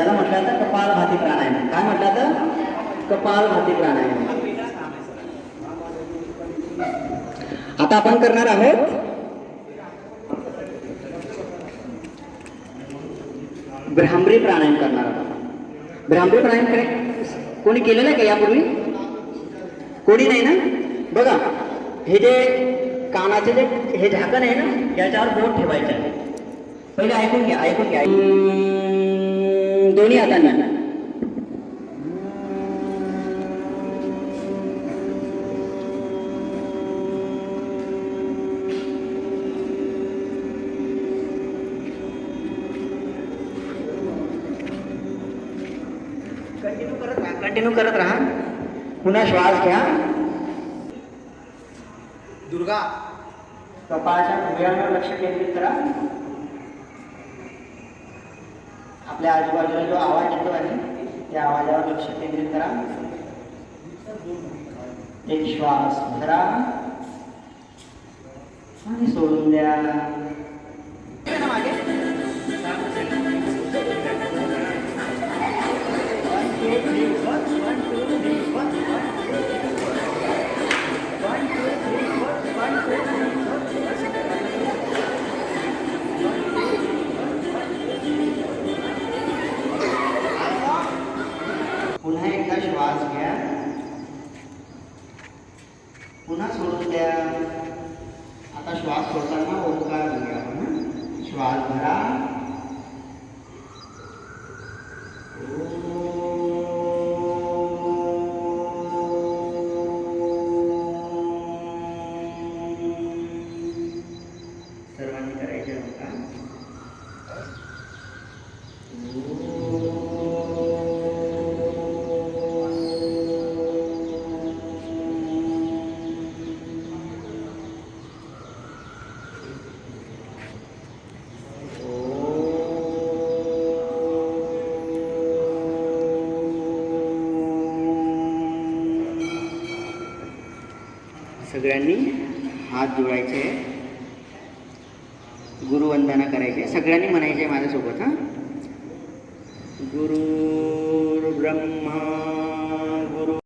याला म्हटलं जातं कपाल भाती प्राणायाम. काय म्हटलं जातं? कपाल भाती प्राणायाम. आता आपण करणार आहोत भ्रामरी प्राणायाम करणार आहोत. भ्रामरी प्राणायाम करे कोणी केलेलं आहे का यापूर्वी? कोणी नाही ना? बघा हे जे कानाचे जे हे झाकण आहे ना याच्यावर बोट ठेवायचे आहे. पहिले ऐकून घ्या ऐकून घ्या. दोन्ही हातांना. कंटिन्यू करत राहा कंटिन्यू करत राहा. पुन्हा श्वास घ्या. दुर्गा कपाळाच्या लक्ष केंद्रित करा. आपल्या आजूबाजूला जो आवाज येतो आहे त्या आवाजावर लक्ष केंद्रित करा. एक श्वास धरा. आणि सोडून द्या. मागे. पुन्हा सोडून द्या. आता श्वास सोडताना ओंकार घेऊया श्वास भरा सगळ्यांनी हात जोडायचे. गुरुवंदना करायचे. सगळ्यांनी म्हणायचे माझ्यासोबत हां. गुरु ब्रह्मा.